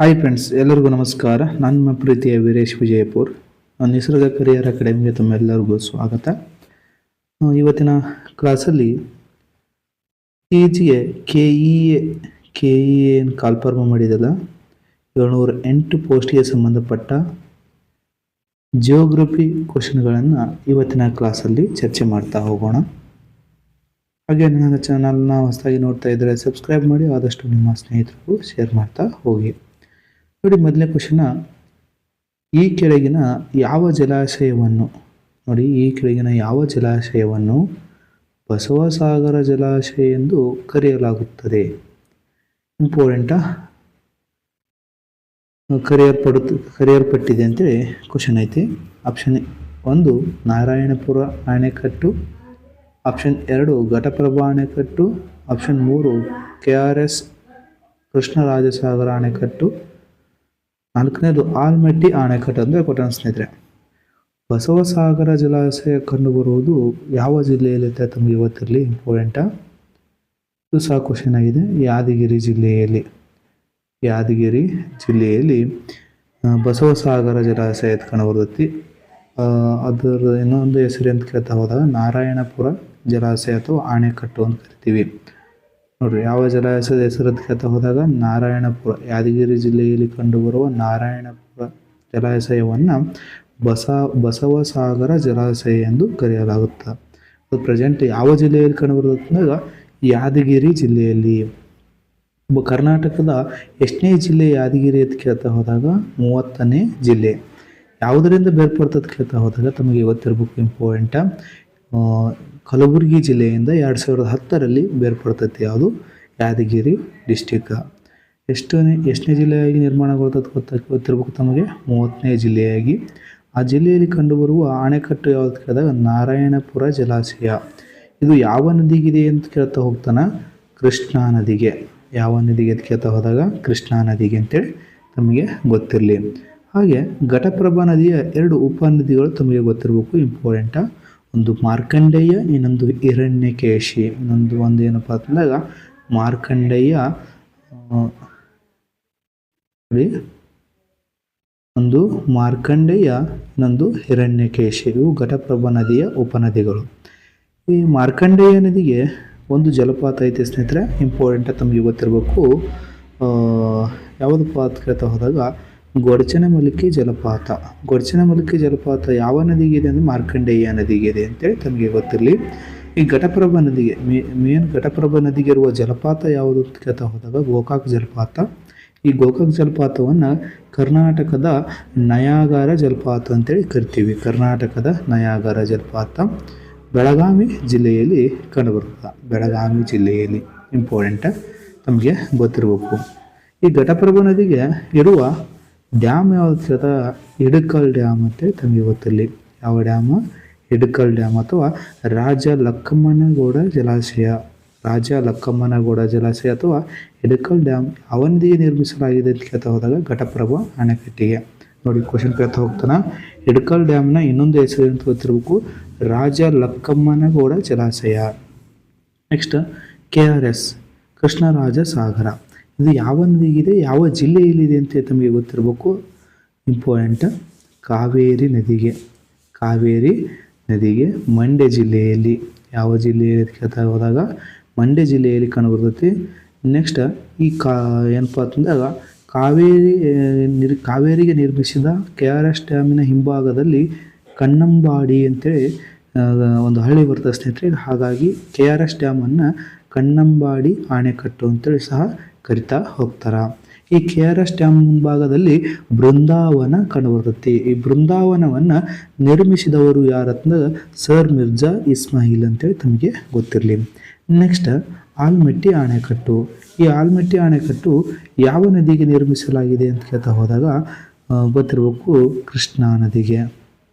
Hi friends ಎಲ್ಲರಿಗೂ ನಮಸ್ಕಾರ. ನನ್ನ ಪ್ರೀತಿಯ ವೀರೇಶ್ ವಿಜಯಪುರ್. ನಿಸರ್ಗ ಕರಿಯರ್ ಅಕಾಡೆಮಿಗೆ ತಮ್ಮೆಲ್ಲರಿಗೂ ಸ್ವಾಗತ. ಇವತ್ತಿನ ಕ್ಲಾಸಲ್ಲಿ ಕೆ ಜಿಗೆ K E A K E ಏನು ಕಾಲ್ಫಾರ್ಮ ಮಾಡಿದಲ್ಲ. ಏಳ್ನೂರ ಎಂಟು ಪೋಸ್ಟ್ಗೆ ಸಂಬಂಧಪಟ್ಟ ಜಿಯೋಗ್ರಫಿ ಕ್ವಶನ್ಗಳನ್ನು ಇವತ್ತಿನ ಕ್ಲಾಸಲ್ಲಿ ಚರ್ಚೆ ಮಾಡ್ತಾ ಹೋಗೋಣ. ಹಾಗೆ ನನ್ನ ಚಾನಲ್ನ ಹೊಸದಾಗಿ ನೋಡ್ತಾ ಇದ್ದರೆ ಸಬ್ಸ್ಕ್ರೈಬ್ ಮಾಡಿ, ಆದಷ್ಟು ನಿಮ್ಮ ಸ್ನೇಹಿತರಿಗೂ ಶೇರ್ ಮಾಡ್ತಾ ಹೋಗಿ. ನೋಡಿ ಮೊದಲನೇ ಕ್ವಶನ ಈ ಕೆಳಗಿನ ಯಾವ ಜಲಾಶಯವನ್ನು, ನೋಡಿ ಈ ಕೆಳಗಿನ ಯಾವ ಜಲಾಶಯವನ್ನು ಬಸವಸಾಗರ ಜಲಾಶಯ ಎಂದು ಕರೆಯಲಾಗುತ್ತದೆ. ಇಂಪಾರ್ಟೆಂಟಾ ಕರೆಯಲ್ಪಡುತ್ತ ಕರೆಯಲ್ಪಟ್ಟಿದೆ ಅಂತೇಳಿ ಕ್ವಶನ್ ಐತಿ. ಆಪ್ಷನ್ ಒಂದು, ನಾರಾಯಣಪುರ ಅಣೆಕಟ್ಟು ಆಪ್ಷನ್ ಎರಡು, ಘಟಪ್ರಭಾ ಅಣೆಕಟ್ಟು ಆಪ್ಷನ್ ಮೂರು, ಕೆ ಆರ್ ಎಸ್ ಕೃಷ್ಣರಾಜಸಾಗರ ಅಣೆಕಟ್ಟು ನಾಲ್ಕನೇದು, ಆಲ್ಮಟ್ಟಿ ಆಣೆಕಟ್ಟು ಅಂದರೆ ಕೊಟ್ಟಣ ಸ್ನೇಹಿತರೆ. ಬಸವಸಾಗರ ಜಲಾಶಯ ಕಂಡುಬರುವುದು ಯಾವ ಜಿಲ್ಲೆಯಲ್ಲಿ ಅಂತ ತಮಗೆ ಇವತ್ತಿರಲಿ ಇಂಪಾರ್ಟೆಂಟಾ ಇದು ಸಹ ಕ್ವಶನ್ ಆಗಿದೆ. ಯಾದಗಿರಿ ಜಿಲ್ಲೆಯಲ್ಲಿ. ಯಾದಗಿರಿ ಜಿಲ್ಲೆಯಲ್ಲಿ ಬಸವಸಾಗರ ಜಲಾಶಯ ಕಂಡುಬರ್ತೈತಿ. ಅದರ ಇನ್ನೊಂದು ಹೆಸರು ಅಂತ ಕೇಳ್ತಾ ಹೋದಾಗ ನಾರಾಯಣಪುರ ಜಲಾಶಯ ಅಥವಾ ಆಣೆಕಟ್ಟು ಅಂತ ಕರಿತೀವಿ. ನೋಡ್ರಿ, ಯಾವ ಜಲಾಶಯದ ಹೆಸರು ಅಂತ ಕೇಳ್ತಾ ಹೋದಾಗ ನಾರಾಯಣಪುರ. ಯಾದಗಿರಿ ಜಿಲ್ಲೆಯಲ್ಲಿ ಕಂಡುಬರುವ ನಾರಾಯಣಪುರ ಜಲಾಶಯವನ್ನು ಬಸ ಬಸವಸಾಗರ ಜಲಾಶಯ ಎಂದು ಕರೆಯಲಾಗುತ್ತೆ, ಅದು ಪ್ರೆಸೆಂಟ್ ಯಾವ ಜಿಲ್ಲೆಯಲ್ಲಿ ಕಂಡುಬರುತ್ತೆ ಅಂದಾಗ ಯಾದಗಿರಿ ಜಿಲ್ಲೆಯಲ್ಲಿ. ಕರ್ನಾಟಕದ ಎಷ್ಟನೇ ಜಿಲ್ಲೆ ಯಾದಗಿರಿ ಅಂತ ಕೇಳ್ತಾ ಹೋದಾಗ ಮೂವತ್ತನೇ ಜಿಲ್ಲೆ. ಯಾವುದರಿಂದ ಬೇರ್ಪಡ್ತದೆ ಕೇಳ್ತಾ ಹೋದಾಗ ತಮಗೆ ಗೊತ್ತಿರಬೇಕು ಇಂಪಾರ್ಟೆಂಟ ಕಲಬುರಗಿ ಜಿಲ್ಲೆಯಿಂದ ಎರಡು ಸಾವಿರದ ಹತ್ತರಲ್ಲಿ ಬೇರ್ಪಡ್ತೈತಿ ಯಾವುದು? ಯಾದಗಿರಿ ಡಿಸ್ಟಿಕ್. ಎಷ್ಟನೇ ಎಷ್ಟನೇ ಜಿಲ್ಲೆಯಾಗಿ ನಿರ್ಮಾಣಗೊಳ್ತದೆ ಗೊತ್ತ, ಗೊತ್ತಿರಬೇಕು ತಮಗೆ? ಮೂವತ್ತನೇ ಜಿಲ್ಲೆಯಾಗಿ. ಆ ಜಿಲ್ಲೆಯಲ್ಲಿ ಕಂಡುಬರುವ ಅಣೆಕಟ್ಟು ಯಾವುದು ಕೇಳಿದಾಗ ನಾರಾಯಣಪುರ ಜಲಾಶಯ. ಇದು ಯಾವ ನದಿಗಿದೆ ಅಂತ ಕೇಳ್ತಾ ಹೋಗ್ತಾನೆ? ಕೃಷ್ಣಾ ನದಿಗೆ. ಯಾವ ನದಿಗೆ ಅಂತ ಕೇಳ್ತಾ ಹೋದಾಗ ಕೃಷ್ಣಾ ನದಿಗೆ ಅಂತೇಳಿ ತಮಗೆ ಗೊತ್ತಿರಲಿ. ಹಾಗೆ ಘಟಪ್ರಭಾ ನದಿಯ ಎರಡು ಉಪನದಿಗಳು ತಮಗೆ ಗೊತ್ತಿರಬೇಕು ಇಂಪಾರ್ಟೆಂಟ ಒಂದು ಮಾರ್ಕಂಡೇಯ, ಇನ್ನೊಂದು ಹಿರಣ್ಯಕೇಶಿ. ಇನ್ನೊಂದು ಒಂದು ಏನಪ್ಪ ಅಂತಂದಾಗ, ಮಾರ್ಕಂಡೇಯ ಒಂದು ಮಾರ್ಕಂಡೇಯ, ಇನ್ನೊಂದು ಹಿರಣ್ಯಕೇಶಿ. ಇವು ಘಟಪ್ರಭಾ ನದಿಯ ಉಪನದಿಗಳು. ಈ ಮಾರ್ಕಂಡೇಯ ನದಿಗೆ ಒಂದು ಜಲಪಾತ ಐತೆ ಸ್ನೇಹಿತರೆ ಇಂಪಾರ್ಟೆಂಟ್ ತಮಗೆ ಗೊತ್ತಿರಬೇಕು. ಯಾವುದಪ್ಪ ಅಂತ ಕೇಳ್ತಾ ಹೋದಾಗ ಗೊಡಚನ ಮಲಿಕೆ ಜಲಪಾತ. ಗೊಡಚನ ಮಲಿಕೆ ಜಲಪಾತ ಯಾವ ನದಿಗೆ ಇದೆ ಅಂದರೆ ಮಾರ್ಕಂಡೇಯ ನದಿಗೆ ಇದೆ ಅಂತೇಳಿ ತಮಗೆ ಗೊತ್ತಿರಲಿ. ಈ ಘಟಪ್ರಭಾ ನದಿಗೆ ಮೇನ್ ಘಟಪ್ರಭಾ ನದಿಗೆ ಇರುವ ಜಲಪಾತ ಯಾವುದು ಅಂತ ಹೋದಾಗ ಗೋಕಾಕ್ ಜಲಪಾತ. ಈ ಗೋಕಾಕ್ ಜಲಪಾತವನ್ನು ಕರ್ನಾಟಕದ ನಯಾಗಾರ ಜಲಪಾತ ಅಂತೇಳಿ ಕರಿತೀವಿ. ಕರ್ನಾಟಕದ ನಯಾಗಾರ ಜಲಪಾತ. ಬೆಳಗಾವಿ ಜಿಲ್ಲೆಯಲ್ಲಿ ಕಂಡುಬರ್ತದೆ ಬೆಳಗಾವಿ ಜಿಲ್ಲೆಯಲ್ಲಿ ಇಂಪಾರ್ಟೆಂಟ್ ತಮಗೆ ಗೊತ್ತಿರಬೇಕು. ಈ ಘಟಪ್ರಭಾ ನದಿಗೆ ಇರುವ ಡ್ಯಾಮ್ ಯಾವ್ದು ಕೇಳ್ತಾ ಹಿಡಕಲ್ ಡ್ಯಾಮ್ ಅಂತೇಳಿ ತಮಗೆ ಗೊತ್ತಿರಲಿ. ಯಾವ ಡ್ಯಾಮ್? ಹಿಡ್ಕಲ್ ಡ್ಯಾಮ್ ಅಥವಾ ರಾಜ ಲಕ್ಕಮ್ಮನಗೌಡ ಜಲಾಶಯ. ರಾಜ ಲಕ್ಕಮ್ಮನಗೌಡ ಜಲಾಶಯ ಅಥವಾ ಹಿಡ್ಕಲ್ ಡ್ಯಾಮ್ ಅವನಿಗೆ ನಿರ್ಮಿಸಲಾಗಿದೆ ಅಂತ ಕೇಳ್ತಾ ಹೋದಾಗ ಘಟಪ್ರಭ ಅಣೆಕಟ್ಟಿಗೆ. ನೋಡಿ ಕ್ವಶನ್ ಕೇಳ್ತಾ ಹೋಗ್ತಾನ. ಹಿಡ್ಕಲ್ ಡ್ಯಾಮ್ನ ಇನ್ನೊಂದು ಹೆಸರು ಅಂತ ಗೊತ್ತಿರಬೇಕು? ರಾಜ ಲಕ್ಕಮ್ಮನಗೌಡ ಜಲಾಶಯ. Next K R S Krishnaraja Sagara. ಇದು ಯಾವ ನದಿಗಿದೆ, ಯಾವ ಜಿಲ್ಲೆಯಲ್ಲಿದೆ ಅಂತ ತಮಗೆ ಗೊತ್ತಿರಬೇಕು. ಇಂಪಾರ್ಟೆಂಟ್ ಕಾವೇರಿ ನದಿಗೆ. ಕಾವೇರಿ ನದಿಗೆ ಮಂಡ್ಯ ಜಿಲ್ಲೆಯಲ್ಲಿ. ಯಾವ ಜಿಲ್ಲೆಯಲ್ಲಿ ಕೇಳ್ತಾ ಹೋದಾಗ ಮಂಡ್ಯ ಜಿಲ್ಲೆಯಲ್ಲಿ ಕಂಡುಬರ್ತೈತಿ ನೆಕ್ಸ್ಟ್ ಈ ಕಾ, ಏನಪ್ಪ ಅಂತಂದಾಗ ಕಾವೇರಿ ನಿರ್, ಕಾವೇರಿಗೆ ನಿರ್ಮಿಸಿದ ಕೆ ಆರ್ ಎಸ್ ಡ್ಯಾಮಿನ ಹಿಂಭಾಗದಲ್ಲಿ ಕಣ್ಣಂಬಾಡಿ ಅಂತೇಳಿ ಒಂದು ಹಳ್ಳಿ ಬರ್ತದೆ ಸ್ನೇಹಿತರೆ. ಹಾಗಾಗಿ ಕೆ ಆರ್ ಎಸ್ ಡ್ಯಾಮನ್ನು ಕಣ್ಣಂಬಾಡಿ ಅಣೆಕಟ್ಟು ಅಂತೇಳಿ ಸಹ ಕರಿತಾ ಹೋಗ್ತಾರ? ಈ ಕೆ ಆರ್ ಎಸ್ ಡ್ಯಾಮ್ ಮುಂಭಾಗದಲ್ಲಿ ಬೃಂದಾವನ ಕಂಡುಬರ್ತೈತಿ ಈ ಬೃಂದಾವನವನ್ನು ನಿರ್ಮಿಸಿದವರು ಯಾರತ್ನ ಸರ್ ಮಿರ್ಜಾ ಇಸ್ಮಾಯಿಲ್ ಅಂತೇಳಿ ತಮಗೆ ಗೊತ್ತಿರಲಿ. ನೆಕ್ಸ್ಟ್ ಆಲ್ಮೆಟ್ಟಿ ಅಣೆಕಟ್ಟು ಈ ಆಲ್ಮೆಟ್ಟಿ ಅಣೆಕಟ್ಟು ಯಾವ ನದಿಗೆ ನಿರ್ಮಿಸಲಾಗಿದೆ ಅಂತ ಕೇಳ್ತಾ ಹೋದಾಗ ಗೊತ್ತಿರಬೇಕು ಕೃಷ್ಣಾ ನದಿಗೆ.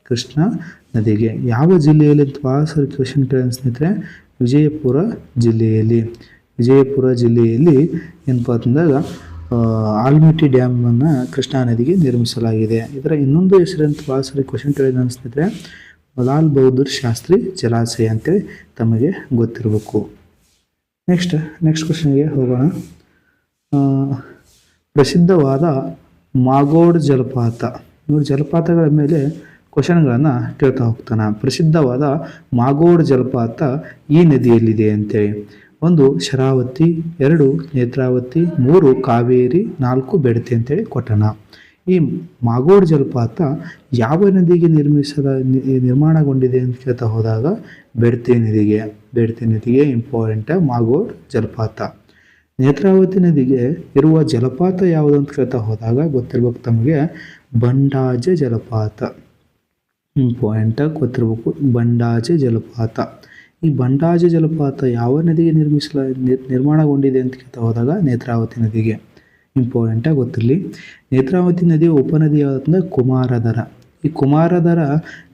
ಕೃಷ್ಣ ನದಿಗೆ. ಯಾವ ಜಿಲ್ಲೆಯಲ್ಲಿ ಅಂತ ಭಾಳ ವಿಜಯಪುರ ಜಿಲ್ಲೆಯಲ್ಲಿ. ವಿಜಯಪುರ ಜಿಲ್ಲೆಯಲ್ಲಿ ಏನಪ್ಪ ಅಂತಂದಾಗ ಆ, ಆಲ್ಮಟ್ಟಿ ಡ್ಯಾಮನ್ನು ಕೃಷ್ಣಾ ನದಿಗೆ ನಿರ್ಮಿಸಲಾಗಿದೆ. ಇದರ ಇನ್ನೊಂದು ಹೆಸರು ಅಂತ ಭಾಳ ಸರಿ ಕ್ವಶನ್ ಕೇಳಿದ ಅನಿಸ್ತಿದ್ರೆ ಲಾಲ್ ಬಹದ್ದೂರ್ ಶಾಸ್ತ್ರಿ ಜಲಾಶಯ ಅಂತೇಳಿ ತಮಗೆ ಗೊತ್ತಿರಬೇಕು. ನೆಕ್ಸ್ಟ್ ನೆಕ್ಸ್ಟ್ ಕ್ವಶನ್ಗೆ ಹೋಗೋಣ. ಪ್ರಸಿದ್ಧವಾದ ಮಾಗೋಡ್ ಜಲಪಾತ. ಇವರು ಜಲಪಾತಗಳ ಮೇಲೆ ಕ್ವಶನ್ಗಳನ್ನು ಕೇಳ್ತಾ ಹೋಗ್ತಾನೆ. ಪ್ರಸಿದ್ಧವಾದ ಮಾಗೋಡ್ ಜಲಪಾತ ಈ ನದಿಯಲ್ಲಿದೆ ಅಂತೇಳಿ. ಒಂದು ಶರಾವತಿ, ಎರಡು ನೇತ್ರಾವತಿ, ಮೂರು ಕಾವೇರಿ, ನಾಲ್ಕು ಬೆಡತಿ ಅಂತೇಳಿ ಕೊಟ್ಟಣ. ಈ ಮಾಗೋಡ್ ಜಲಪಾತ ಯಾವ ನದಿಗೆ ನಿರ್ಮಿಸದ ನಿರ್ಮಾಣಗೊಂಡಿದೆ ಅಂತ ಕೇಳ್ತಾ ಹೋದಾಗ ಬೆಡ್ತಿ ನದಿಗೆ. ಬೆಡತಿ ನದಿಗೆ ಇಂಪಾರ್ಟೆಂಟ್ ಮಾಗೋಡ್ ಜಲಪಾತ. ನೇತ್ರಾವತಿ ನದಿಗೆ ಇರುವ ಜಲಪಾತ ಯಾವುದು ಅಂತ ಕೇಳ್ತಾ ಹೋದಾಗ ಗೊತ್ತಿರ್ಬೇಕು ತಮಗೆ ಬಂಡಾಜ ಜಲಪಾತ. ಇಂಪಾರ್ಟೆಂಟಾಗಿ ಗೊತ್ತಿರ್ಬೇಕು. ಬಂಡಾಜೆ ಜಲಪಾತ. ಈ ಬಂಡಾಜ ಜಲಪಾತ ಯಾವ ನದಿಗೆ ನಿರ್ಮಿಸಲ ನಿರ್- ನಿರ್ಮಾಣಗೊಂಡಿದೆ ಅಂತ ಕೇಳ್ತಾ ಹೋದಾಗ ನೇತ್ರಾವತಿ ನದಿಗೆ. ಇಂಪಾರ್ಟೆಂಟಾಗಿ ಗೊತ್ತಿರಲಿ. ನೇತ್ರಾವತಿ ನದಿಯ ಉಪನದಿ ಯಾವುದಂದ್ರೆ ಕುಮಾರಧರ ಈ ಕುಮಾರಧರ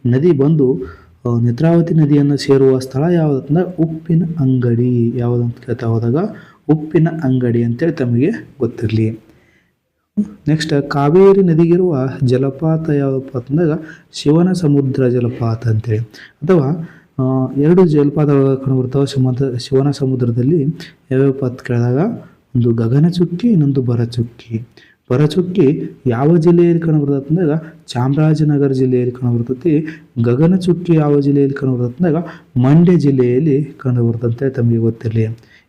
ನದಿ ಬಂದು ನೇತ್ರಾವತಿ ನದಿಯನ್ನು ಸೇರುವ ಸ್ಥಳ ಯಾವುದಂದ್ರೆ ಉಪ್ಪಿನ ಅಂಗಡಿ ಯಾವುದಂತ ಕೇಳ್ತಾ ಹೋದಾಗ ಉಪ್ಪಿನ ಅಂಗಡಿ ಅಂತೇಳಿ ತಮಗೆ ಗೊತ್ತಿರಲಿ. ನೆಕ್ಸ್ಟ್ ಕಾವೇರಿ ನದಿಗಿರುವ ಜಲಪಾತ ಯಾವುದಪ್ಪ ಅಂತಂದಾಗ ಶಿವನ ಸಮುದ್ರ ಜಲಪಾತ ಅಂತೇಳಿ. ಅಥವಾ ಎರಡು ಜಲಪಾತಗಳು ಕಂಡುಬರ್ತಾವೆ ಸಮುದ್ರ ಶಿವನ ಸಮುದ್ರದಲ್ಲಿ ಯಾವ್ಯಾವಪ್ಪ ಪಾತ್ ಕೇಳಿದಾಗ? ಒಂದು ಗಗನಚುಕ್ಕಿ, ಇನ್ನೊಂದು ಬರಚುಕ್ಕಿ ಬರಚುಕ್ಕಿ ಯಾವ ಜಿಲ್ಲೆಯಲ್ಲಿ ಕಂಡುಬರ್ತದೆ ಅಂದಾಗ ಚಾಮರಾಜನಗರ ಜಿಲ್ಲೆಯಲ್ಲಿ ಕಂಡುಬರ್ತೈತಿ ಗಗನಚುಕ್ಕಿ ಯಾವ ಜಿಲ್ಲೆಯಲ್ಲಿ ಕಂಡುಬರ್ತದೆ ಅಂದಾಗ ಮಂಡ್ಯ ಜಿಲ್ಲೆಯಲ್ಲಿ ಕಂಡುಬರ್ತಂತೆ ತಮಗೆ ಗೊತ್ತಿರಲಿ.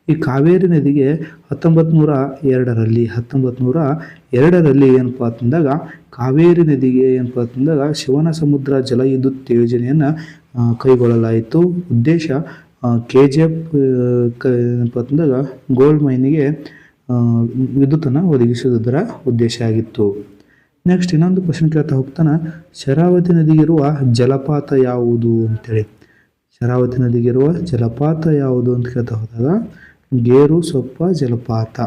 ಈ ಕಾವೇರಿ ನದಿಗೆ ಹತ್ತೊಂಬತ್ತು ನೂರ ಎರಡರಲ್ಲಿ ಹತ್ತೊಂಬತ್ತು ನೂರ ಎರಡರಲ್ಲಿ ಏನಪ್ಪ ಅಂತಂದಾಗ ಕಾವೇರಿ ನದಿಗೆ ಏನಪ್ಪ ಅಂತಂದಾಗ ಶಿವನ ಸಮುದ್ರ ಜಲ ವಿದ್ಯುತ್ ಯೋಜನೆಯನ್ನು ಕೈಗೊಳ್ಳಲಾಯಿತು. ಉದ್ದೇಶ ಕೆ ಜಿ ಎಫ್ ಏನಪ್ಪ ಅಂತಂದಾಗ ಗೋಲ್ಡ್ ಮೈನಿಗೆ ವಿದ್ಯುತ್ತನ್ನು ಒದಗಿಸುವುದರ ಉದ್ದೇಶ ಆಗಿತ್ತು. ನೆಕ್ಸ್ಟ್ ಇನ್ನೊಂದು ಕ್ವಶನ್ ಕೇಳ್ತಾ ಹೋಗ್ತಾನೆ, ಶರಾವತಿ ನದಿಗಿರುವ ಜಲಪಾತ ಯಾವುದು ಅಂತೇಳಿ. ಶರಾವತಿ ನದಿಗಿರುವ ಜಲಪಾತ ಯಾವುದು ಅಂತ ಕೇಳ್ತಾ ಹೋದಾಗ ಗೇರು ಸೊಪ್ಪ ಜಲಪಾತ.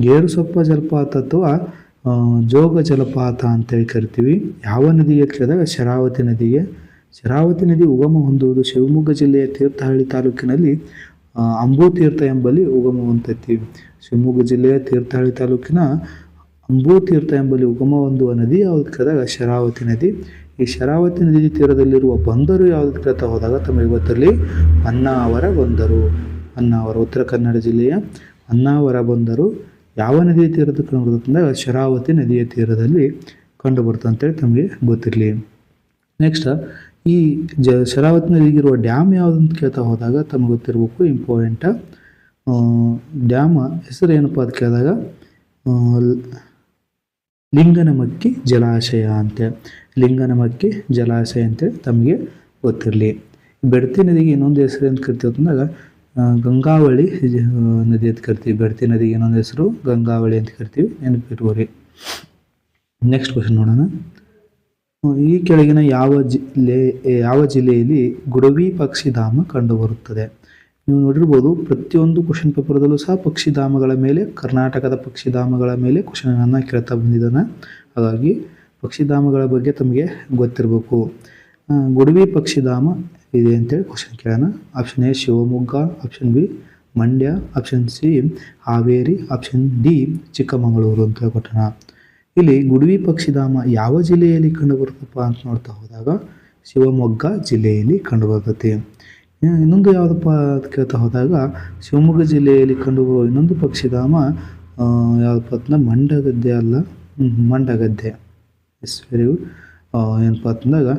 ಗೇರು ಸೊಪ್ಪ ಜಲಪಾತ ಅಥವಾ ಜೋಗ ಜಲಪಾತ ಅಂತೇಳಿ ಕರಿತೀವಿ. ಯಾವ ನದಿಗೆ ಕೇಳಿದಾಗ ಶರಾವತಿ ನದಿಗೆ ಶರಾವತಿ ನದಿ ಉಗಮ ಹೊಂದುವುದು ಶಿವಮೊಗ್ಗ ಜಿಲ್ಲೆಯ ತೀರ್ಥಹಳ್ಳಿ ತಾಲೂಕಿನಲ್ಲಿ ಅಂಬೂ ಅಂಬೂತೀರ್ಥ ಎಂಬಲ್ಲಿ ಉಗಮ ಹೊಂದೈತಿ. ಶಿವಮೊಗ್ಗ ಜಿಲ್ಲೆಯ ತೀರ್ಥಹಳ್ಳಿ ತಾಲೂಕಿನ ಅಂಬೂತೀರ್ಥ ಎಂಬಲ್ಲಿ ಉಗಮ ಹೊಂದುವ ನದಿ ಯಾವ್ದು ಕೇಳಿದಾಗ ಶರಾವತಿ ನದಿ. ಈ ಶರಾವತಿ ನದಿ ತೀರದಲ್ಲಿರುವ ಬಂದರು ಯಾವ್ದು ಕೇಳ್ತಾ ಹೋದಾಗ ತಮಗೆ ಗೊತ್ತಲ್ಲಿ ಅನ್ನಾವರ ಬಂದರು. ಅನ್ನಾವರ ಉತ್ತರ ಕನ್ನಡ ಜಿಲ್ಲೆಯ ಅನ್ನಾವರ ಬಂದರು. ಯಾವ ನದಿಯ ತೀರದ ಕಂಡುಬರ್ತಂದಾಗ ಶರಾವತಿ ನದಿಯ ತೀರದಲ್ಲಿ ಕಂಡುಬರ್ತದೆ ಅಂತೇಳಿ ತಮಗೆ ಗೊತ್ತಿರಲಿ. ನೆಕ್ಸ್ಟ್ ಈ ಜ ಶರಾವತಿ ನದಿಗಿರುವ ಡ್ಯಾಮ್ ಯಾವುದು ಅಂತ ಕೇಳ್ತಾ ಹೋದಾಗ ತಮಗೆ ಗೊತ್ತಿರಬೇಕು ಇಂಪಾರ್ಟೆಂಟ ಡ್ಯಾಮ್ ಹೆಸರು ಏನಪ್ಪ ಅಂತ ಕೇಳಿದಾಗ ಲಿಂಗನಮಕ್ಕಿ ಜಲಾಶಯ ಅಂತೆ. ಲಿಂಗನಮಕ್ಕಿ ಜಲಾಶಯ ಅಂತೇಳಿ ತಮಗೆ ಗೊತ್ತಿರಲಿ. ಬೆಡ್ತಿ ನದಿಗೆ ಇನ್ನೊಂದು ಹೆಸರು ಅಂತ ಕರಿತೀವಿ ಅಂತಂದಾಗ ಗಂಗಾವಳಿ ನದಿ ಅಂತ ಕರಿತೀವಿ, ಬೆಡ್ತಿ ನದಿಗೆ ಇನ್ನೊಂದು ಹೆಸರು, ಗಂಗಾವಳಿ ಅಂತ ಕರಿತೀವಿ, ನೆನಪಿಟ್ಕೋರಿ. ನೆಕ್ಸ್ಟ್ ಕ್ವಶನ್ ನೋಡೋಣ. ಈ ಕೆಳಗಿನ ಯಾವ ಜಿಲ್ಲೆ ಯಾವ ಜಿಲ್ಲೆಯಲ್ಲಿ ಗುಡವಿ ಪಕ್ಷಿಧಾಮ ಕಂಡುಬರುತ್ತದೆ? ನೀವು ನೋಡಿರ್ಬೋದು, ಪ್ರತಿಯೊಂದು ಕ್ವಶನ್ ಪೇಪರ್ದಲ್ಲೂ ಸಹ ಪಕ್ಷಿಧಾಮಗಳ ಮೇಲೆ, ಕರ್ನಾಟಕದ ಪಕ್ಷಿಧಾಮಗಳ ಮೇಲೆ ಕ್ವಶನನ್ನು ಕೇಳ್ತಾ ಬಂದಿದ್ದಾನೆ. ಹಾಗಾಗಿ ಪಕ್ಷಿಧಾಮಗಳ ಬಗ್ಗೆ ತಮಗೆ ಗೊತ್ತಿರಬೇಕು. ಗುಡವಿ ಪಕ್ಷಿಧಾಮ ಇದೆ ಅಂತೇಳಿ ಕ್ವಶನ್ ಕೇಳೋಣ. Option A Shivamogga. Option B Mandya. Option C Haveri. Option D Chikkamagaluru ಅಂತ ಕೊಟ್ಟಣ ಇಲ್ಲಿ ಗುಡವಿ ಪಕ್ಷಿಧಾಮ ಯಾವ ಜಿಲ್ಲೆಯಲ್ಲಿ ಕಂಡುಬರುತ್ತಪ್ಪ ಅಂತ ನೋಡ್ತಾ ಹೋದಾಗ ಶಿವಮೊಗ್ಗ ಜಿಲ್ಲೆಯಲ್ಲಿ ಕಂಡುಬರ್ತೈತಿ. ಇನ್ನು ಇನ್ನೊಂದು ಯಾವುದಪ್ಪ ಅಂತ ಕೇಳ್ತಾ ಹೋದಾಗ ಶಿವಮೊಗ್ಗ ಜಿಲ್ಲೆಯಲ್ಲಿ ಕಂಡುಬರುವ ಇನ್ನೊಂದು ಪಕ್ಷಿಧಾಮ ಯಾವುದಪ್ಪ ಅಂತಂದ್ರೆ ಮಂಡಗದ್ದೆ ಅಲ್ಲ. ಮಂಡಗದ್ದೆ. ಎಸ್ ವೆರಿ ಗುಡ್ ಏನಪ್ಪ ಅಂತಂದಾಗ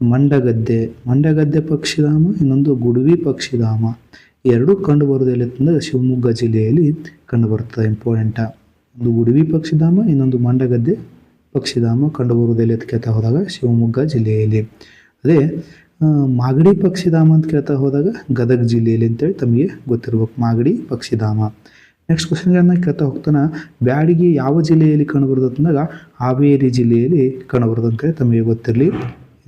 ಮಂಡಗದ್ದೆ. ಮಂಡಗದ್ದೆ ಪಕ್ಷಿಧಾಮ, ಇನ್ನೊಂದು ಗುಡುವಿ ಪಕ್ಷಿಧಾಮ. ಎರಡೂ ಕಂಡು ಬರೋದು ಎಲ್ಲಿ ಅಂತಂದ್ರೆ ಶಿವಮೊಗ್ಗ ಜಿಲ್ಲೆಯಲ್ಲಿ ಕಂಡುಬರ್ತದೆ ಇಂಪಾರ್ಟೆಂಟ ಒಂದು ಗುಡುವಿ ಪಕ್ಷಿಧಾಮ, ಇನ್ನೊಂದು ಮಂಡಗದ್ದೆ ಪಕ್ಷಿಧಾಮ ಕಂಡುಬರುವುದು ಎಲ್ಲಿ ಅಂತ ಕೇಳ್ತಾ ಹೋದಾಗ ಶಿವಮೊಗ್ಗ ಜಿಲ್ಲೆಯಲ್ಲಿ. ಅದೇ ಮಾಗಡಿ ಪಕ್ಷಿಧಾಮ ಅಂತ ಕೇಳ್ತಾ ಹೋದಾಗ ಗದಗ ಜಿಲ್ಲೆಯಲ್ಲಿ ಅಂತೇಳಿ ತಮಗೆ ಗೊತ್ತಿರ್ಬೇಕು ಮಾಗಡಿ ಪಕ್ಷಿಧಾಮ. ನೆಕ್ಸ್ಟ್ ಕ್ವಶನ್ಗಳನ್ನ ಕೇಳ್ತಾ ಹೋಗ್ತಾನೆ, ಬ್ಯಾಡಿಗೆ ಯಾವ ಜಿಲ್ಲೆಯಲ್ಲಿ ಕಂಡುಬರ್ತದೆ ಅಂದಾಗ ಹಾವೇರಿ ಜಿಲ್ಲೆಯಲ್ಲಿ ಕಂಡುಬರ್ತದೆ ಅಂತೇಳಿ ತಮಗೆ ಗೊತ್ತಿರಲಿ.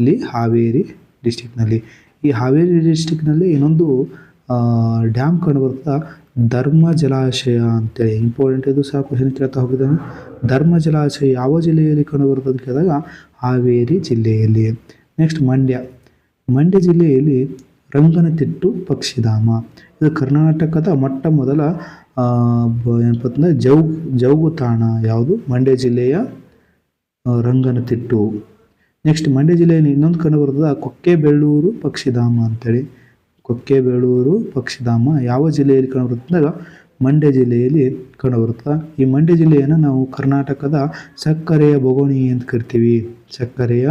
ಇಲ್ಲಿ ಹಾವೇರಿ ಡಿಸ್ಟಿಕ್ನಲ್ಲಿ ಈ ಹಾವೇರಿ ಡಿಸ್ಟಿಕ್ನಲ್ಲಿ ಇನ್ನೊಂದು ಡ್ಯಾಮ್ ಕಂಡುಬರ್ತದೆ ಧರ್ಮ ಜಲಾಶಯ ಅಂತೇಳಿ. ಇಂಪಾರ್ಟೆಂಟ್ ಇದು ಸಹ ಕ್ವಶನ್ ಕೇಳ್ತಾ ಹೋಗಿದ್ದಾನೆ. ಧರ್ಮ ಜಲಾಶಯ ಯಾವ ಜಿಲ್ಲೆಯಲ್ಲಿ ಕಂಡುಬರ್ತದೆ ಅಂತ ಕೇಳಿದಾಗ ಹಾವೇರಿ ಜಿಲ್ಲೆಯಲ್ಲಿ. ನೆಕ್ಸ್ಟ್ ಮಂಡ್ಯ. ಮಂಡ್ಯ ಜಿಲ್ಲೆಯಲ್ಲಿ ರಂಗನತಿಟ್ಟು ಪಕ್ಷಿಧಾಮ. ಇದು ಕರ್ನಾಟಕದ ಮೊಟ್ಟ ಮೊದಲ ಏನಪ್ಪ ಅಂತಂದ್ರೆ ಜೌಗ್ ಜೌಗು ತಾಣ ಯಾವುದು? ಮಂಡ್ಯ ಜಿಲ್ಲೆಯ ರಂಗನತಿಟ್ಟು. ನೆಕ್ಸ್ಟ್ ಮಂಡ್ಯ ಜಿಲ್ಲೆಯಲ್ಲಿ ಇನ್ನೊಂದು ಕಂಡು ಬರ್ತದೆ ಕೊಕ್ಕೆಬೆಳ್ಳೂರು ಪಕ್ಷಿಧಾಮ ಅಂತೇಳಿ. ಕೊಕ್ಕೆಬೆಳ್ಳೂರು ಪಕ್ಷಿಧಾಮ ಯಾವ ಜಿಲ್ಲೆಯಲ್ಲಿ ಕಂಡುಬರುತ್ತೆ ಅಂದಾಗ ಮಂಡ್ಯ ಜಿಲ್ಲೆಯಲ್ಲಿ ಕಂಡುಬರುತ್ತೆ ಈ ಮಂಡ್ಯ ಜಿಲ್ಲೆಯನ್ನು ನಾವು ಕರ್ನಾಟಕದ ಸಕ್ಕರೆಯ ಬೊಗಣಿ ಅಂತ ಕರಿತೀವಿ. ಸಕ್ಕರೆಯ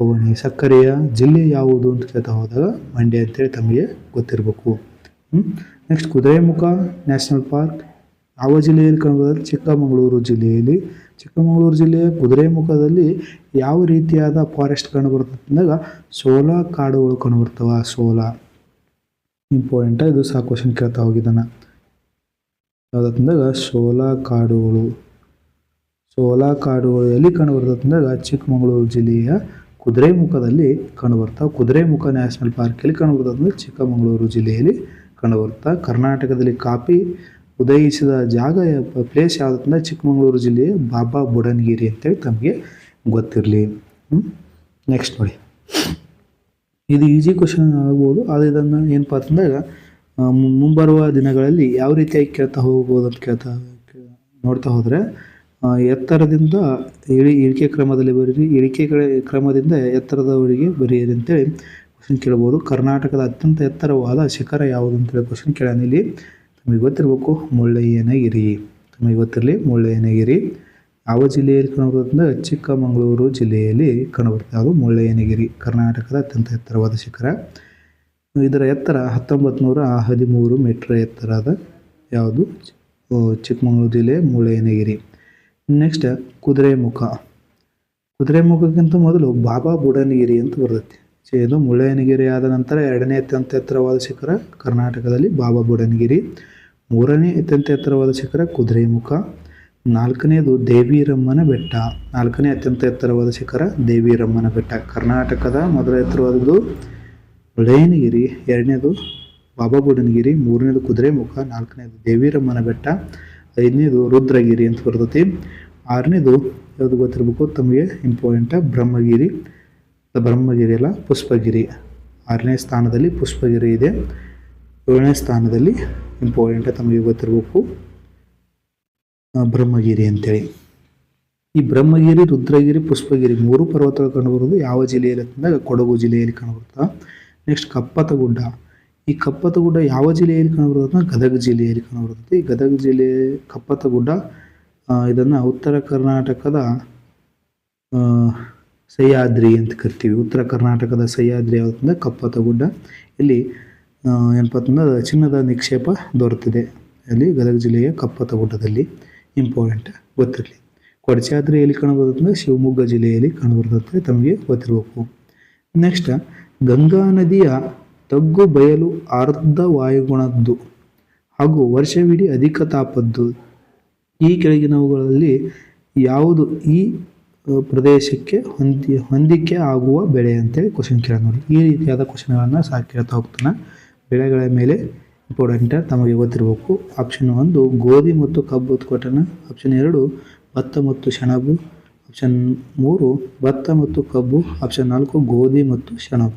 ಬೊಗಣಿ. ಸಕ್ಕರೆಯ ಜಿಲ್ಲೆ ಯಾವುದು ಅಂತ ಕೇಳ್ತಾ ಹೋದಾಗ ಮಂಡ್ಯ ಅಂತೇಳಿ ತಮಗೆ ಗೊತ್ತಿರಬೇಕು. ನೆಕ್ಸ್ಟ್ ಕುದುರೆಮುಖ ನ್ಯಾಷನಲ್ ಪಾರ್ಕ್ ಯಾವ ಜಿಲ್ಲೆಯಲ್ಲಿ ಕಂಡುಬರುತ್ತೆ ಚಿಕ್ಕಮಗಳೂರು ಜಿಲ್ಲೆಯಲ್ಲಿ. ಚಿಕ್ಕಮಗಳೂರು ಜಿಲ್ಲೆಯ ಕುದುರೆಮುಖದಲ್ಲಿ ಯಾವ ರೀತಿಯಾದ ಫಾರೆಸ್ಟ್ ಕಂಡುಬರುತ್ತೆ ಅಂದಾಗ ಸೋಲಾ ಕಾಡುಗಳು ಕಂಡುಬರ್ತವೆ ಸೋಲಾ. ಇಂಪಾರ್ಟೆಂಟ್ ಇದು ಸಹ ಕ್ವಶನ್ ಕೇಳ್ತಾ ಹೋಗಿದ್ದಾನ. ಯಾವುದಂದಾಗ ಸೋಲಾ ಕಾಡುಗಳು. ಸೋಲಾ ಕಾಡುಗಳು ಎಲ್ಲಿ ಕಂಡುಬರ್ತದೆ ಅಂದಾಗ ಚಿಕ್ಕಮಗಳೂರು ಜಿಲ್ಲೆಯ ಕುದುರೆಮುಖದಲ್ಲಿ ಕಂಡುಬರ್ತಾವೆ ಕುದುರೆಮುಖ ನ್ಯಾಷನಲ್ ಪಾರ್ಕಲ್ಲಿ ಕಂಡುಬರ್ತದೆ ಅಂದ್ರೆ ಚಿಕ್ಕಮಗಳೂರು ಜಿಲ್ಲೆಯಲ್ಲಿ ಕಂಡುಬರ್ತಾ ಕರ್ನಾಟಕದಲ್ಲಿ ಕಾಫಿ ಉದಯಿಸಿದ ಜಾಗ ಪ್ಲೇಸ್ ಯಾವುದಂದ್ರೆ ಚಿಕ್ಕಮಗಳೂರು ಜಿಲ್ಲೆಯ ಬಾಬಾ ಬುಡನ್ಗಿರಿ ಅಂತೇಳಿ ತಮಗೆ ಗೊತ್ತಿರಲಿ. ನೆಕ್ಸ್ಟ್ ನೋಡಿ. ಇದು ಈಸಿ ಕ್ವಶನ್ ಆಗ್ಬೋದು, ಆದರೆ ಇದನ್ನು ಏನಪ್ಪ ಅಂತಂದಾಗ ಮುಂಬರುವ ದಿನಗಳಲ್ಲಿ ಯಾವ ರೀತಿಯಾಗಿ ಕೇಳ್ತಾ ಹೋಗ್ಬೋದು ಅಂತ ಕೇಳ್ತಾ ನೋಡ್ತಾ ಹೋದರೆ ಎತ್ತರದಿಂದ ಇಳಿ, ಇಳಿಕೆ ಕ್ರಮದಲ್ಲಿ ಬರೀರಿ, ಇಳಿಕೆ ಕ್ರಮದಿಂದ ಎತ್ತರದವರಿಗೆ ಬರೆಯಿರಿ ಅಂತೇಳಿ ಕ್ವಶನ್ ಕೇಳ್ಬೋದು. ಕರ್ನಾಟಕದ ಅತ್ಯಂತ ಎತ್ತರವಾದ ಶಿಖರ ಯಾವುದು ಅಂತೇಳಿ ಕ್ವಶನ್ ಇಲ್ಲಿ. ತಮಗೆ ಗೊತ್ತಿರಬೇಕು, ಮುಳ್ಳಯ್ಯನಗಿರಿ. ನಮಗೆ ಗೊತ್ತಿರಲಿ, ಮುಳ್ಳಯ್ಯನಗಿರಿ ಯಾವ ಜಿಲ್ಲೆಯಲ್ಲಿ ಕಂಡುಬರುತ್ತೆ ಚಿಕ್ಕಮಗಳೂರು ಜಿಲ್ಲೆಯಲ್ಲಿ ಕಂಡುಬರುತ್ತೆ ಅದು ಮುಳ್ಳಯ್ಯನಗಿರಿ, ಕರ್ನಾಟಕದ ಅತ್ಯಂತ ಎತ್ತರವಾದ ಶಿಖರ. ಇದರ ಎತ್ತರ ಹತ್ತೊಂಬತ್ತು ನೂರ ಹದಿಮೂರು ಮೀಟರ್ ಎತ್ತರದ ಯಾವುದು? ಚಿಕ್ಕಮಗಳೂರು ಜಿಲ್ಲೆ, ಮುಳ್ಳಯ್ಯನಗಿರಿ. ನೆಕ್ಸ್ಟ್, ಕುದುರೆಮುಖ. ಕುದುರೆಮುಖಕ್ಕಿಂತ ಮೊದಲು ಬಾಬಾ ಬುಡನಗಿರಿ ಅಂತ ಬರ್ತೈತಿ. ಇದು ಮುಳ್ಳಯ್ಯನಗಿರಿ ಆದ ನಂತರ ಎರಡನೇ ಅತ್ಯಂತ ಎತ್ತರವಾದ ಶಿಖರ ಕರ್ನಾಟಕದಲ್ಲಿ ಬಾಬಾ ಬುಡನಗಿರಿ. ಮೂರನೇ ಅತ್ಯಂತ ಎತ್ತರವಾದ ಶಿಖರ ಕುದುರೆಮುಖ ನಾಲ್ಕನೇದು ದೇವಿರಮ್ಮನ ಬೆಟ್ಟ. ನಾಲ್ಕನೇ ಅತ್ಯಂತ ಎತ್ತರವಾದ ಶಿಖರ ದೇವಿರಮ್ಮನ ಬೆಟ್ಟ. ಕರ್ನಾಟಕದ ಮೊದಲ ಎತ್ತರವಾದದ್ದು ಉಳಯನಗಿರಿ ಎರಡನೇದು ಬಾಬಾ ಬುಡನಗಿರಿ ಮೂರನೇದು ಕುದುರೆಮುಖ ನಾಲ್ಕನೇದು ದೇವಿರಮ್ಮನ ಬೆಟ್ಟ. ಐದನೇದು ರುದ್ರಗಿರಿ ಅಂತ ಬರ್ತೈತಿ. ಆರನೇದು ಯಾವುದು ಗೊತ್ತಿರಬೇಕು? ತಮಗೆ ಇಂಪಾರ್ಟೆಂಟ ಬ್ರಹ್ಮಗಿರಿ. ಬ್ರಹ್ಮಗಿರಿ ಅಲ್ಲ, ಪುಷ್ಪಗಿರಿ. ಆರನೇ ಸ್ಥಾನದಲ್ಲಿ ಪುಷ್ಪಗಿರಿ ಇದೆ. ಏಳನೇ ಸ್ಥಾನದಲ್ಲಿ ಇಂಪಾರ್ಟೆಂಟ್ ತಮಗೆ ಗೊತ್ತಿರಬೇಕು. ಬ್ರಹ್ಮಗಿರಿ ಅಂತೇಳಿ. ಈ ಬ್ರಹ್ಮಗಿರಿ, ರುದ್ರಗಿರಿ, ಪುಷ್ಪಗಿರಿ ಮೂರು ಪರ್ವತಗಳು ಕಂಡುಬರುವುದು. ಯಾವ ಜಿಲ್ಲೆಯಲ್ಲಿ ಅಂತಂದಾಗ ಕೊಡಗು ಜಿಲ್ಲೆಯಲ್ಲಿ ಕಾಣಬರುತ್ತೆ ನೆಕ್ಸ್ಟ್ ಕಪ್ಪತಗುಡ್ಡ. ಈ ಕಪ್ಪತಗುಡ್ಡ ಯಾವ ಜಿಲ್ಲೆಯಲ್ಲಿ ಕಾಣಬರುತ್ತೆ ಅಂದ್ರೆ ಗದಗ ಜಿಲ್ಲೆಯಲ್ಲಿ ಕಾಣಬರುತ್ತೆ ಈ ಗದಗ ಜಿಲ್ಲೆ ಕಪ್ಪತಗುಡ್ಡ ಇದನ್ನು ಉತ್ತರ ಕರ್ನಾಟಕದ ಸಹ್ಯಾದ್ರಿ ಅಂತ ಕರಿತೀವಿ. ಉತ್ತರ ಕರ್ನಾಟಕದ ಸಹ್ಯಾದ್ರಿ ಯಾವುದಂದ್ರೆ ಕಪ್ಪತಗುಡ್ಡ. ಇಲ್ಲಿ ಏನಪ್ಪ ಅಂತಂದ್ರೆ ಚಿನ್ನದ ನಿಕ್ಷೇಪ ದೊರೆತಿದೆ. ಅಲ್ಲಿ ಗದಗ ಜಿಲ್ಲೆಯ ಕಪ್ಪತಗುಡ್ಡದಲ್ಲಿ ಇಂಪಾರ್ಟೆಂಟ್ ಗೊತ್ತಿರಲಿ. ಕೊಡಚಾದ್ರಿ ಎಲ್ಲಿ ಕಾಣಬರ್ತದೆ ಶಿವಮೊಗ್ಗ ಜಿಲ್ಲೆಯಲ್ಲಿ ಕಾಣಬರ್ತದೆ ತಮಗೆ ಗೊತ್ತಿರಬೇಕು. ನೆಕ್ಸ್ಟ್ ಗಂಗಾ ನದಿಯ ತಗ್ಗು ಬಯಲು ಅರ್ಧ ವಾಯುಗುಣದ್ದು ಹಾಗೂ ವರ್ಷವಿಡೀ ಅಧಿಕ ತಾಪದ್ದು. ಈ ಕೆಳಗಿನವುಗಳಲ್ಲಿ ಯಾವುದು ಈ ಪ್ರದೇಶಕ್ಕೆ ಹೊಂದಿ, ಹೊಂದಿಕೆ ಆಗುವ ಬೆಳೆ ಅಂತೇಳಿ ಕ್ವಶನ್ ಕೇಳೋದು ನೋಡಿ ಈ ರೀತಿಯಾದ ಕ್ವಶನ್ಗಳನ್ನು ಕೇಳ್ತಾ ಹೋಗ್ತಾನೆ. ಬೆಳೆಗಳ ಮೇಲೆ ಇಂಪಾರ್ಟೆಂಟ್ ತಮಗೆ ಗೊತ್ತಿರಬೇಕು. ಆಪ್ಷನ್ ಒಂದು ಗೋಧಿ ಮತ್ತು ಕಬ್ಬು ಕೊಟ್ಟನ ಆಪ್ಷನ್ ಎರಡು ಭತ್ತ ಮತ್ತು ಸೆಣಬು. ಆಪ್ಷನ್ ಮೂರು ಭತ್ತ ಮತ್ತು ಕಬ್ಬು. ಆಪ್ಷನ್ ನಾಲ್ಕು ಗೋಧಿ ಮತ್ತು ಸೆಣಬು.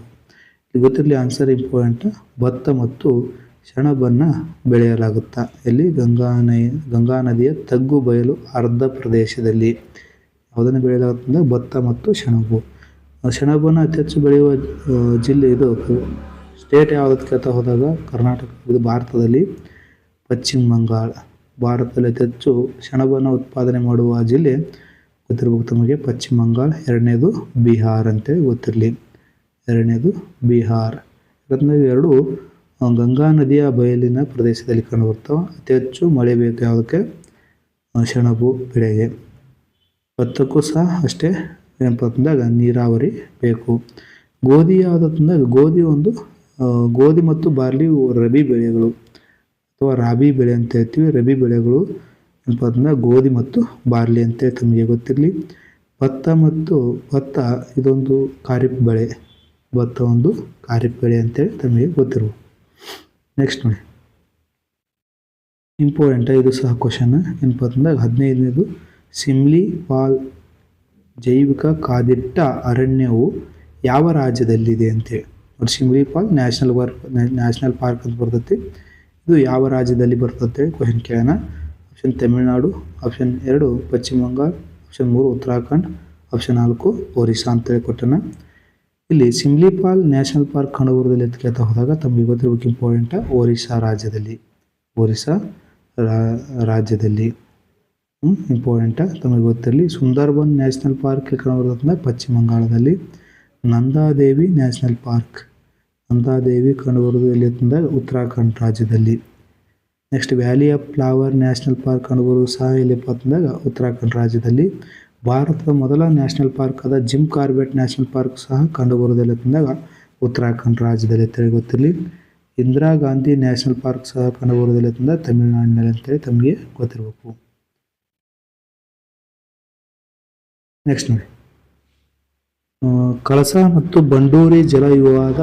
ಗೊತ್ತಿರಲಿ ಆನ್ಸರ್ ಇಂಪಾರ್ಟೆಂಟ್ ಭತ್ತ ಮತ್ತು ಸೆಣಬನ್ನು ಬೆಳೆಯಲಾಗುತ್ತಾ? ಇಲ್ಲಿ ಗಂಗಾ ಗಂಗಾ ನದಿಯ ತಗ್ಗು ಬಯಲು ಅರ್ಧ ಪ್ರದೇಶದಲ್ಲಿ. ಯಾವುದನ್ನು ಬೆಳೆಯಲಾಗುತ್ತೆ ಅಂದರೆ ಭತ್ತ ಮತ್ತು ಸೆಣಬು. ಸೆಣಬನ್ನು ಅತಿ ಹೆಚ್ಚು ಬೆಳೆಯುವ ಜಿಲ್ಲೆ ಇದು ಸ್ಟೇಟ್ ಯಾವುದಕ್ಕೆ ಕೇಳ್ತಾ ಹೋದಾಗ ಕರ್ನಾಟಕ, ಇದು ಭಾರತದಲ್ಲಿ ಪಶ್ಚಿಮ ಬಂಗಾಳ. ಭಾರತದಲ್ಲಿ ಅತಿ ಹೆಚ್ಚು ಸೆಣಬನ್ನು ಉತ್ಪಾದನೆ ಮಾಡುವ ಜಿಲ್ಲೆ ಗೊತ್ತಿರ್ಬೇಕು ತಮಗೆ? ಪಶ್ಚಿಮ ಬಂಗಾಳ, ಎರಡನೇದು ಬಿಹಾರ್ ಅಂತೇಳಿ ಗೊತ್ತಿರಲಿ. ಎರಡನೇದು ಬಿಹಾರ್. ಯಾಕಂದರೆ ಎರಡು ಗಂಗಾ ನದಿಯ ಬಯಲಿನ ಪ್ರದೇಶದಲ್ಲಿ ಕಂಡುಬರ್ತಾವೆ. ಅತಿ ಹೆಚ್ಚು ಮಳೆ ಬೇಕು ಯಾವುದಕ್ಕೆ? ಸೆಣಬು ಬೆಳೆಗೆ. ಭತ್ತಕ್ಕೂ ಸಹ ಅಷ್ಟೇ. ಏನಪ್ಪ ಅಂತಂದಾಗ ನೀರಾವರಿ ಬೇಕು. ಗೋಧಿ ಯಾವುದಂದಾಗ ಗೋಧಿ ಒಂದು ಗೋಧಿ ಮತ್ತು ಬಾರ್ಲಿ ರಬಿ ಬೆಳೆಗಳು ಅಥವಾ ರಾಬಿ ಬೆಳೆ ಅಂತ ಹೇಳ್ತೀವಿ. ರಬಿ ಬೆಳೆಗಳು ಏನಪ್ಪ ಗೋಧಿ ಮತ್ತು ಬಾರ್ಲಿ ಅಂತೇಳಿ ತಮಗೆ ಗೊತ್ತಿರಲಿ. ಭತ್ತ ಮತ್ತು ಭತ್ತ ಇದೊಂದು ಖಾರಿಫ್ ಬೆಳೆ. ಭತ್ತ ಒಂದು ಖಾರಿಫ್ ಬೆಳೆ ಅಂತೇಳಿ ತಮಗೆ ಗೊತ್ತಿರುವ ನೆಕ್ಸ್ಟ್ ನೋಡಿ. ಇಂಪಾರ್ಟೆಂಟ್ ಇದು ಸಹ ಕ್ವಶನ್ ಏನಪ್ಪ ಅಂತಂದಾಗ ಹದಿನೈದನೇದು ಸಿಮ್ಲಿ ಪಾಲ್ ಜೈವಿಕ ಕಾದಿಟ್ಟ ಅರಣ್ಯವು ಯಾವ ರಾಜ್ಯದಲ್ಲಿದೆ ಅಂತೇಳಿ ನೋಡಿ Simlipal, national park national park ಅಂತ ಬರ್ತೈತಿ. ಇದು ಯಾವ ರಾಜ್ಯದಲ್ಲಿ ಬರ್ತದೆ ಕ್ವಶನ್ ಕೇಳೋಣ. ಆಪ್ಷನ್ ತಮಿಳುನಾಡು ಆಪ್ಷನ್ ಎರಡು ಪಶ್ಚಿಮ ಬಂಗಾಳ ಆಪ್ಷನ್ ಮೂರು ಉತ್ತರಾಖಂಡ್ ಆಪ್ಷನ್ ನಾಲ್ಕು ಒರಿಸ್ಸಾ ಅಂತೇಳಿ ಕೊಟ್ಟಣ ಇಲ್ಲಿ ಸಿಮ್ಲಿಪಾಲ್ ನ್ಯಾಷನಲ್ ಪಾರ್ಕ್ ಕಣಬೂರದಲ್ಲಿ ಅಂತ ಕೇಳ್ತಾ ಹೋದಾಗ ತಮಗೆ ಗೊತ್ತಿರಬೇಕು ಇಂಪಾರ್ಟೆಂಟ್ ಒರಿಸ್ಸಾ ರಾಜ್ಯದಲ್ಲಿ. ಒರಿಸ್ಸಾ ರಾಜ್ಯದಲ್ಲಿ. ಇಂಪಾರ್ಟೆಂಟ ತಮಗೆ ಗೊತ್ತಿರಲಿ. ಸುಂದರ್ಬನ್ ನ್ಯಾಷನಲ್ ಪಾರ್ಕ್ ಕಣಬರ್ದ ಪಶ್ಚಿಮ ಬಂಗಾಳದಲ್ಲಿ. Nanda Devi national park. ನಂದಾದೇವಿ ಕಂಡುಬರುವುದು ಎಲ್ಲಿ ಅಂತಂದಾಗ ಉತ್ತರಾಖಂಡ್ ರಾಜ್ಯದಲ್ಲಿ. Next valley of flower national park ಕಂಡುಬರುವುದು ಸಹ ಎಲ್ಲಿಪ್ಪ ಅಂತಂದಾಗ ಉತ್ತರಾಖಂಡ್ ರಾಜ್ಯದಲ್ಲಿ. ಭಾರತದ ಮೊದಲ ನ್ಯಾಷನಲ್ ಪಾರ್ಕ್ ಆದ ಜಿಮ್ ಕಾರ್ಬೆಟ್ ನ್ಯಾಷನಲ್ ಪಾರ್ಕ್ ಸಹ ಕಂಡುಬರುವುದು ಎಲ್ಲಿ ಅಂತಂದಾಗ ಉತ್ತರಾಖಂಡ್ ರಾಜ್ಯದಲ್ಲಿ ಅಂತೇಳಿ ಗೊತ್ತಿರಲಿ. ಇಂದಿರಾ ಗಾಂಧಿ ನ್ಯಾಷನಲ್ ಪಾರ್ಕ್ ಸಹ ಕಂಡುಬರುವುದಿಲ್ಲ ಅಂತಂದರೆ ತಮಿಳುನಾಡಿನಲ್ಲಿ ಅಂತೇಳಿ ತಮಗೆ ಗೊತ್ತಿರಬೇಕು. ನೆಕ್ಸ್ಟ್ ನೋಡಿ. ಕಳಸ ಮತ್ತು ಬಂಡೂರಿ ಜಲ ವಿವಾದ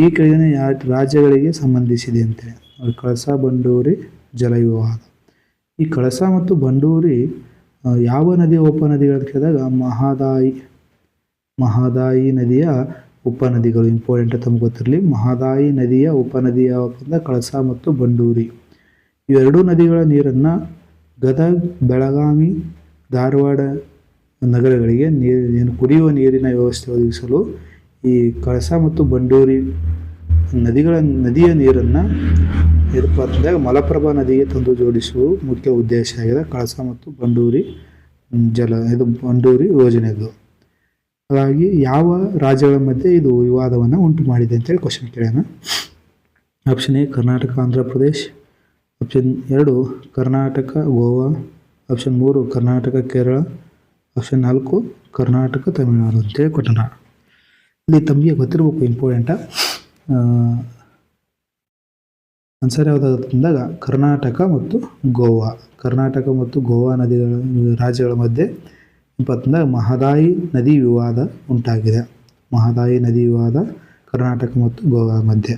ಈ ಕೆಳಗಿನ ರಾಜ್ಯಗಳಿಗೆ ಸಂಬಂಧಿಸಿದೆ ಅಂತೇಳಿ ಕಳಸ, ಬಂಡೂರಿ, ಜಲ ವಿವಾದ. ಈ ಕಳಸ ಮತ್ತು ಬಂಡೂರಿ ಯಾವ ನದಿಯ ಉಪನದಿಗಳು ಅಂತ ಕೇಳಿದಾಗ ಮಹಾದಾಯಿ ಮಹಾದಾಯಿ ನದಿಯ ಉಪನದಿಗಳು ಇಂಪಾರ್ಟೆಂಟ್ ಅಂತ ತಮ್ಗೆ ಗೊತ್ತಿರಲಿ. ಮಹಾದಾಯಿ ನದಿಯ ಉಪನದಿ ಯಾವಪ್ಪ ಕಳಸ ಮತ್ತು ಬಂಡೂರಿ. ಇವೆರಡೂ ನದಿಗಳ ನೀರನ್ನು ಗದಗ, ಬೆಳಗಾವಿ, ಧಾರವಾಡ ನಗರಗಳಿಗೆ ನೀರು ಕುಡಿಯುವ ನೀರಿನ ವ್ಯವಸ್ಥೆ ಒದಗಿಸಲು ಈ ಕಳಸ ಮತ್ತು ಬಂಡೂರಿ ನದಿಗಳ, ನದಿಯ ನೀರನ್ನು ಏನಪ್ಪ ಅಂತಂದಾಗ ಮಲಪ್ರಭಾ ನದಿಗೆ ತಂದು ಜೋಡಿಸುವ ಮುಖ್ಯ ಉದ್ದೇಶ ಆಗಿದೆ. ಕಳಸ ಮತ್ತು ಬಂಡೂರಿ ಜಲ, ಇದು ಬಂಡೂರಿ ಯೋಜನೆಗಳು ಹಾಗಾಗಿ ಯಾವ ರಾಜ್ಯಗಳ ಮಧ್ಯೆ ಇದು ವಿವಾದವನ್ನು ಉಂಟು ಮಾಡಿದೆ ಅಂತೇಳಿ ಕ್ವಶನ್ ಕೇಳೋಣ. Option A, Karnataka, Andhra Pradesh. Option ಎರಡು, ಕರ್ನಾಟಕ, ಗೋವಾ. ಆಪ್ಷನ್ ಮೂರು, ಕರ್ನಾಟಕ, ಕೇರಳ. ಆಪ್ಷನ್ ನಾಲ್ಕು, ಕರ್ನಾಟಕ, ತಮಿಳುನಾಡು ಅಂತೇಳಿ ಕೊಟ್ಟಣ. ಇಲ್ಲಿ ತಮಗೆ ಗೊತ್ತಿರಬೇಕು ಇಂಪಾರ್ಟೆಂಟ ಆನ್ಸರ್ ಯಾವುದಾದಾಗ ಕರ್ನಾಟಕ ಮತ್ತು ಗೋವಾ. ಕರ್ನಾಟಕ ಮತ್ತು ಗೋವಾ ನದಿಗಳ, ರಾಜ್ಯಗಳ ಮಧ್ಯೆ ಇಪ್ಪತ್ತಂದಾಗ ಮಹದಾಯಿ ನದಿ ವಿವಾದ ಉಂಟಾಗಿದೆ. ಮಹದಾಯಿ ನದಿ ವಿವಾದ ಕರ್ನಾಟಕ ಮತ್ತು ಗೋವಾ ಮಧ್ಯೆ.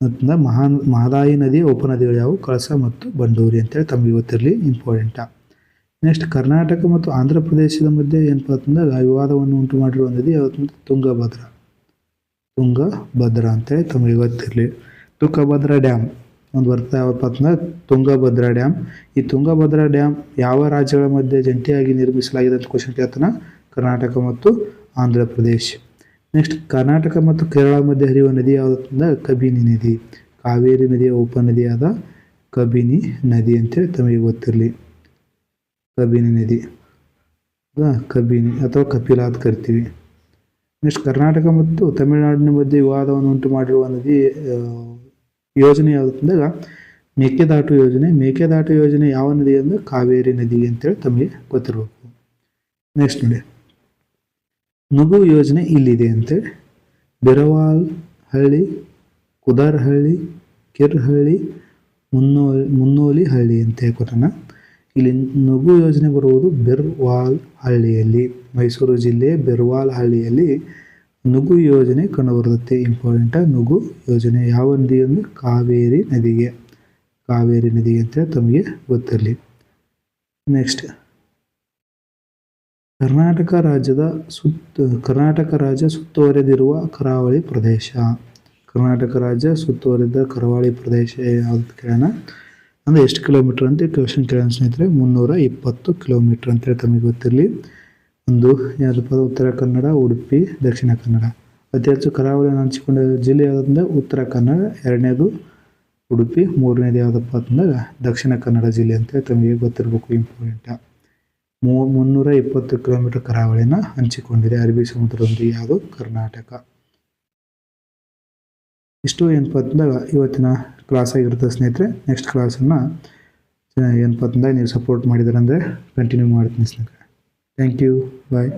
ಮಹಾನ್ ಮಹಾ ಮಹದಾಯಿ ನದಿ ಉಪನದಿಗಳು ಯಾವುವು ಕಳಸ ಮತ್ತು ಬಂಡೂರಿ ಅಂತೇಳಿ ತಮಗೆ ಗೊತ್ತಿರಲಿ ಇಂಪಾರ್ಟೆಂಟ ನೆಕ್ಸ್ಟ್ ಕರ್ನಾಟಕ ಮತ್ತು ಆಂಧ್ರ ಪ್ರದೇಶದ ಮಧ್ಯೆ ಏನಪ್ಪ ಅಂತಂದಾಗ ವಿವಾದವನ್ನು ಉಂಟು ಮಾಡಿರುವ ನದಿ ಯಾವುದು ತುಂಗಭದ್ರ. ತುಂಗಭದ್ರ ಅಂತೇಳಿ ತಮಗೆ ಗೊತ್ತಿರಲಿ. ತುಂಗಭದ್ರಾ ಡ್ಯಾಮ್ ಒಂದು ಬರ್ತಾ ಯಾವಪ್ಪ ಅಂತಂದ್ರೆ ತುಂಗಭದ್ರಾ ಡ್ಯಾಮ್ ಈ ತುಂಗಭದ್ರಾ ಡ್ಯಾಮ್ ಯಾವ ರಾಜ್ಯಗಳ ಮಧ್ಯೆ ಜಂಟಿಯಾಗಿ ನಿರ್ಮಿಸಲಾಗಿದೆ ಅಂತ ಕ್ವಶನ್ ಕೇಳ್ತಾನೆ ಕರ್ನಾಟಕ ಮತ್ತು ಆಂಧ್ರ ಪ್ರದೇಶ್. ನೆಕ್ಸ್ಟ್ ಕರ್ನಾಟಕ ಮತ್ತು ಕೇರಳ ಮಧ್ಯೆ ಹರಿಯುವ ನದಿ ಯಾವುದು ಅಂತಂದ್ರೆ ಕಬಿನಿ ನದಿ. ಕಾವೇರಿ ನದಿಯ ಉಪನದಿಯಾದ ಕಬಿನಿ ನದಿ ಅಂತೇಳಿ ತಮಗೆ ಗೊತ್ತಿರಲಿ. ಕಬಿನಿ ನದಿ. ಕಬಿನಿ ಅಥವಾ ಕಪಿಲ ಅಂತ ಕರಿತೀವಿ. ನೆಕ್ಸ್ಟ್ ಕರ್ನಾಟಕ ಮತ್ತು ತಮಿಳುನಾಡಿನ ಮಧ್ಯೆ ವಿವಾದವನ್ನು ಉಂಟು ಮಾಡಿರುವ ನದಿ ಯೋಜನೆ ಯಾವುದು ಅಂದಾಗ ಮೇಕೆದಾಟು ಯೋಜನೆ. ಮೇಕೆದಾಟು ಯೋಜನೆ ಯಾವ ನದಿ ಅಂದರೆ ಕಾವೇರಿ ನದಿ ಅಂತೇಳಿ ತಮಗೆ ಗೊತ್ತಿರಬೇಕು. ನೆಕ್ಸ್ಟ್ ನೋಡಿ. ನುಗು ಯೋಜನೆ ಇಲ್ಲಿದೆ ಅಂತೇಳಿ. ಬೆರವಾಲ್ ಹಳ್ಳಿ ಕುದಾರಹಳ್ಳಿ ಕಿರ್ಹಳ್ಳಿ ಮುನ್ನೋ, ಮುನ್ನೋಲಿ ಹಳ್ಳಿ ಅಂತ ಕೊಟ್ಟಣ ಇಲ್ಲಿ ನಗು ಯೋಜನೆ ಬರುವುದು ಬೆರ್ವಾಲ್ ಹಳ್ಳಿಯಲ್ಲಿ. ಮೈಸೂರು ಜಿಲ್ಲೆ ಬೆರ್ವಾಲ್ ಹಳ್ಳಿಯಲ್ಲಿ ನುಗು ಯೋಜನೆ ಕಂಡುಬರುತ್ತದೆ. ಇಂಪಾರ್ಟೆಂಟ್ ನುಗು ಯೋಜನೆ ಯಾವ ನದಿ ಅಂದರೆ ಕಾವೇರಿ ನದಿಗೆ. ಕಾವೇರಿ ನದಿಗೆ ಅಂತ ತಮಗೆ ಗೊತ್ತಿರಲಿ. ನೆಕ್ಸ್ಟ್ ಕರ್ನಾಟಕ ರಾಜ್ಯದ ಸುತ್ತ, ಕರ್ನಾಟಕ ರಾಜ್ಯ ಸುತ್ತುವರೆದಿರುವ ಕರಾವಳಿ ಪ್ರದೇಶ. ಕರ್ನಾಟಕ ರಾಜ್ಯ ಸುತ್ತುವರಿದ ಕರಾವಳಿ ಪ್ರದೇಶ ಯಾವ್ದು ಕೇಳೋಣ. ಅಂದರೆ ಎಷ್ಟು ಕಿಲೋಮೀಟ್ರ್ ಅಂತ ಕ್ವೆಶನ್ ಕೇಳೋಣ ಸ್ನೇಹಿತರೆ, ಮುನ್ನೂರ ಇಪ್ಪತ್ತು ಕಿಲೋಮೀಟ್ರ್ ಅಂತೇಳಿ ತಮಗೆ ಗೊತ್ತಿರಲಿ. ಒಂದು ಯಾವುದಪ್ಪ, ಉತ್ತರ ಕನ್ನಡ, ಉಡುಪಿ, ದಕ್ಷಿಣ ಕನ್ನಡ. ಅತಿ ಹೆಚ್ಚು ಕರಾವಳಿಯನ್ನು ಹಂಚಿಕೊಂಡ ಜಿಲ್ಲೆ ಯಾವುದಂದ್ರೆ ಉತ್ತರ ಕನ್ನಡ, ಎರಡನೇದು ಉಡುಪಿ, ಮೂರನೇದು ಯಾವುದಪ್ಪ ಅಂತಂದಾಗ ದಕ್ಷಿಣ ಕನ್ನಡ ಜಿಲ್ಲೆ ಅಂತೇಳಿ ತಮಗೆ ಗೊತ್ತಿರಬೇಕು ಇಂಪಾರ್ಟೆಂಟ ಮೂ, ಮುನ್ನೂರ ಇಪ್ಪತ್ತು ಕಿಲೋಮೀಟರ್ ಕರಾವಳಿನ ಹಂಚಿಕೊಂಡಿದೆ ಅರಬ್ಬಿ ಸಮುದ್ರದೊಂದಿಗೆ ಯಾವುದು ಕರ್ನಾಟಕ. ಇಷ್ಟು ಏನಪ್ಪ ಅಂತಂದಾಗ ಇವತ್ತಿನ ಕ್ಲಾಸ್ ಆಗಿರುತ್ತೆ ಸ್ನೇಹಿತರೆ. ನೆಕ್ಸ್ಟ್ ಕ್ಲಾಸನ್ನು ಏನಪ್ಪ ಅಂತಂದಾಗ ನೀವು ಸಪೋರ್ಟ್ ಮಾಡಿದರೆ ಅಂದರೆ ಕಂಟಿನ್ಯೂ ಮಾಡ್ತೀನಿ ಸ್ನೇಹಿತರೆ. Thank you bye